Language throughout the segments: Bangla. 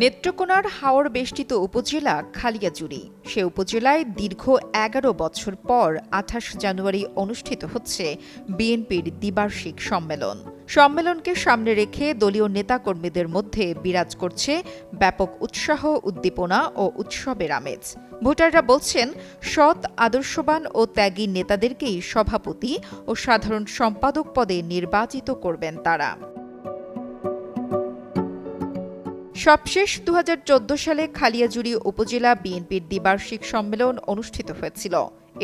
নেত্রকোনার হাওর বেষ্টিত উপজেলা খালিয়াজুড়ি সে উপজেলায় দীর্ঘ এগারো বছর পর আঠাশ জানুয়ারি অনুষ্ঠিত হচ্ছে বিএনপির দ্বিবার্ষিক সম্মেলন। সম্মেলনকে সামনে রেখে দলীয় নেতাকর্মীদের মধ্যে বিরাজ করছে ব্যাপক উৎসাহ, উদ্দীপনা ও উৎসবের আমেজ। ভোটাররা বলছেন, সৎ, আদর্শবান ও ত্যাগী নেতাদেরকেই সভাপতি ও সাধারণ সম্পাদক পদে নির্বাচিত করবেন তারা। সবশেষ দু হাজার চোদ্দ সালে খালিয়াজুড়ি উপজেলা বিএনপির দ্বিবার্ষিক সম্মেলন অনুষ্ঠিত হয়েছিল।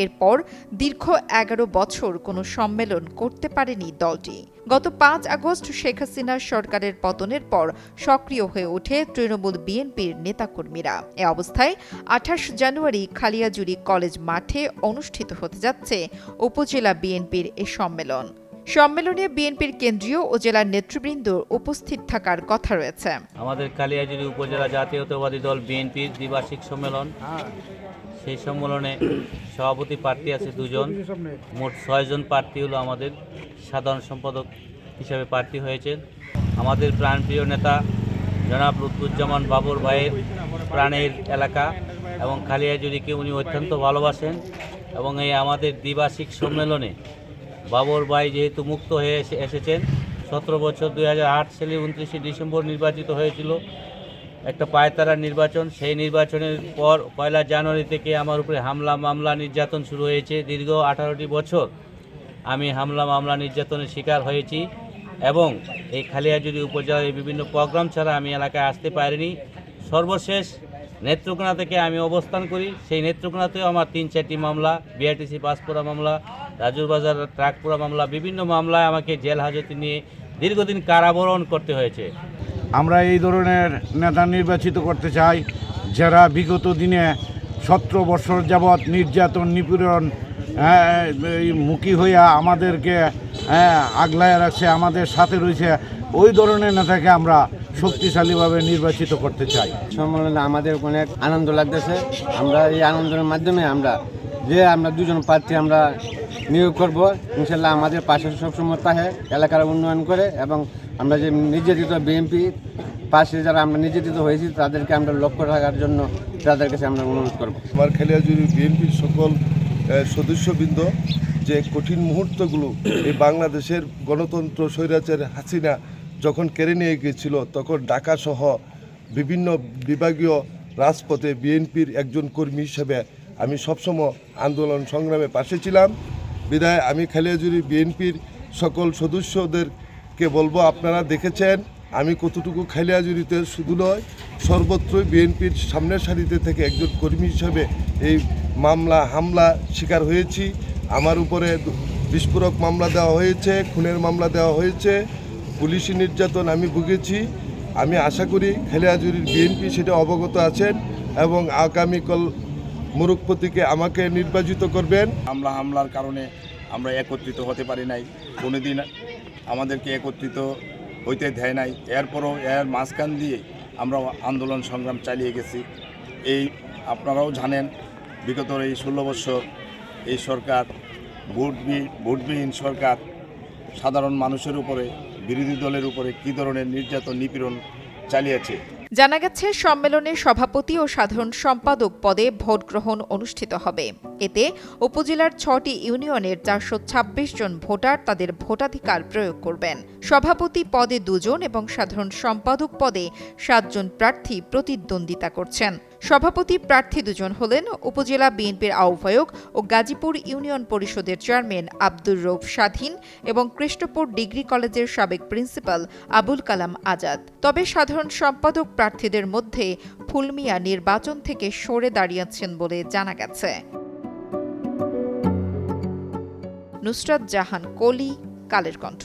এরপর দীর্ঘ এগারো বছর কোনো সম্মেলন করতে পারেনি দলটি। গত পাঁচ আগস্ট শেখ হাসিনার সরকারের পতনের পর সক্রিয় হয়ে ওঠে তৃণমূল বিএনপির নেতাকর্মীরা। এ অবস্থায় আঠাশ জানুয়ারি খালিয়াজুড়ি কলেজ মাঠে অনুষ্ঠিত হতে যাচ্ছে উপজেলা বিএনপির এ সম্মেলন। সম্মেলনে বিএনপির কেন্দ্রীয় ও জেলার নেতৃবৃন্দ উপস্থিত থাকার কথা রয়েছে। আমাদের কালিয়াজুরি উপজেলা জাতীয়তাবাদী দল বিএনপির দ্বিবার্ষিক সম্মেলন। সেই সম্মেলনে সভাপতি প্রার্থী আছে দুজন। মোট ছয়জন প্রার্থী হলো আমাদের সাধারণ সম্পাদক হিসাবে প্রার্থী হয়েছেন। আমাদের প্রাণপ্রিয় নেতা জনাব লুৎফুজ্জামান বাবুর ভাইয়ের প্রাণের এলাকা এবং কালিয়াজুরিকে উনি অত্যন্ত ভালোবাসেন এবং এই আমাদের দ্বিবার্ষিক সম্মেলনে বাবর ভাই যেহেতু মুক্ত হয়ে এসে- এসেছেন, সতেরো বছর দুই হাজার আট সালে উনত্রিশে ডিসেম্বর নির্বাচিত হয়েছিল। একটা পায়তারা নির্বাচন, সেই নির্বাচনের পর পয়লা জানুয়ারি থেকে আমার উপরে হামলা, মামলা নির্যাতন শুরু হয়েছে। দীর্ঘ আঠারোটি বছর আমি হামলা, মামলা নির্যাতনের শিকার হয়েছি এবং এই খালিয়াজুড়ি উপজেলার বিভিন্ন প্রোগ্রাম ছাড়া আমি এলাকায় আসতে পারিনি। সর্বশেষ নেত্রকোনা থেকে আমি অবস্থান করি। সেই নেত্রকোনাতেও আমার তিন চারটি মামলা, বিআরটিসি পাসপোরা মামলা রাজুর বাজার ট্রাকপোড়া মামলা বিভিন্ন মামলায় আমাকে জেল হাজতে নিয়ে দীর্ঘদিন কারাবরণ করতে হয়েছে। আমরা এই ধরনের নেতা নির্বাচিত করতে চাই যারা বিগত দিনে সতেরো বছর যাবৎ নির্যাতন নিপীড়ন হ্যাঁ, এই মুখী হইয়া আমাদেরকে হ্যাঁ, আগলায় রাখছে আমাদের সাথে রয়েছে ওই ধরনের নেতাকে আমরা শক্তিশালীভাবে নির্বাচিত করতে চাই। সম্মেলনে আমাদের অনেক আনন্দ লাগতেছে। আমরা এই আনন্দের মাধ্যমে আমরা যে আমরা দুজন প্রার্থী আমরা নিয়োগ করব। ইনশাল্লাহ আমাদের পাশে সবসময় পাশে এলাকার উন্নয়ন করে এবং আমরা যে নির্যাতিত বিএনপি পাশে যারা আমরা নির্যাতিত হয়েছি, তাদেরকে আমরা লক্ষ্য রাখার জন্য তাদের কাছে আমরা অনুরোধ করব। আমার খেলিয়াজুড়ি বিএনপির সকল সদস্যবৃন্দ, যে কঠিন মুহূর্তগুলো এই বাংলাদেশের গণতন্ত্র স্বৈরাচার হাসিনা যখন কেড়ে নিয়ে গিয়েছিল, তখন ঢাকা সহ বিভিন্ন বিভাগীয় রাজপথে বিএনপির একজন কর্মী হিসেবে আমি সবসময় আন্দোলন সংগ্রামে পাশে ছিলাম। বিদায়। আমি খেলিয়াজুড়ি বিএনপির সকল সদস্যদেরকে বলব, আপনারা দেখেছেন, আমি কতটুকু খালিয়াজুরিতে শুধু নয়, সর্বত্রই বিএনপির সামনের সারিতে থেকে একজন কর্মী হিসাবে এই মামলা, হামলা শিকার হয়েছি। আমার উপরে বিস্ফোরক মামলা দেওয়া হয়েছে, খুনের মামলা দেওয়া হয়েছে, পুলিশি নির্যাতন আমি ভুগেছি। আমি আশা করি খেলিয়াজুরির বিএনপি সেটা অবগত আছেন এবং আগামীকাল মুরুখপতিকে আমাকে নির্বাচিত করবেন। হামলা হামলার কারণে আমরা একত্রিত হতে পারি নাই। কোনোদিন আমাদেরকে একত্রিত হইতে দেয় নাই। এরপরও এর মাঝখান দিয়ে আমরা আন্দোলন সংগ্রাম চালিয়ে গেছি। এই আপনারাও জানেন, বিগত এই ষোলো বছর এই সরকার, ভোটবি, ভোটবিহীন সরকার, সাধারণ মানুষের উপরে, বিরোধী দলের উপরে কী ধরনের নির্যাতন, নিপীড়ন চালিয়েছে? জানা গেছে, সম্মেলনে সভাপতি ও সাধারণ সম্পাদক পদে ভোট গ্রহণ অনুষ্ঠিত হবে। এতে উপজেলার ছটি ইউনিয়নের চারশো ছাব্বিশ জন ভোটার তাদের ভোটাধিকার প্রয়োগ করবেন। সভাপতি পদে দুজন এবং সাধারণ সম্পাদক পদে সাতজন প্রার্থী প্রতিদ্বন্দ্বিতা করছেন। সভাপতি প্রার্থী দুজন হলেন উপজেলা বিএনপির আহ্বায়ক ও গাজীপুর ইউনিয়ন পরিষদের চেয়ারম্যান আব্দুর রৌফ স্বাধীন এবং কৃষ্ণপুর ডিগ্রি কলেজের সাবেক প্রিন্সিপাল আবুল কালাম আজাদ। তবে সাধারণ সম্পাদক প্রার্থীদের মধ্যে ফুলমিয়া নির্বাচন থেকে সরে দাঁড়িয়েছেন বলে জানা গেছে। নুসরাত জাহান, কলি, কালের কণ্ঠ।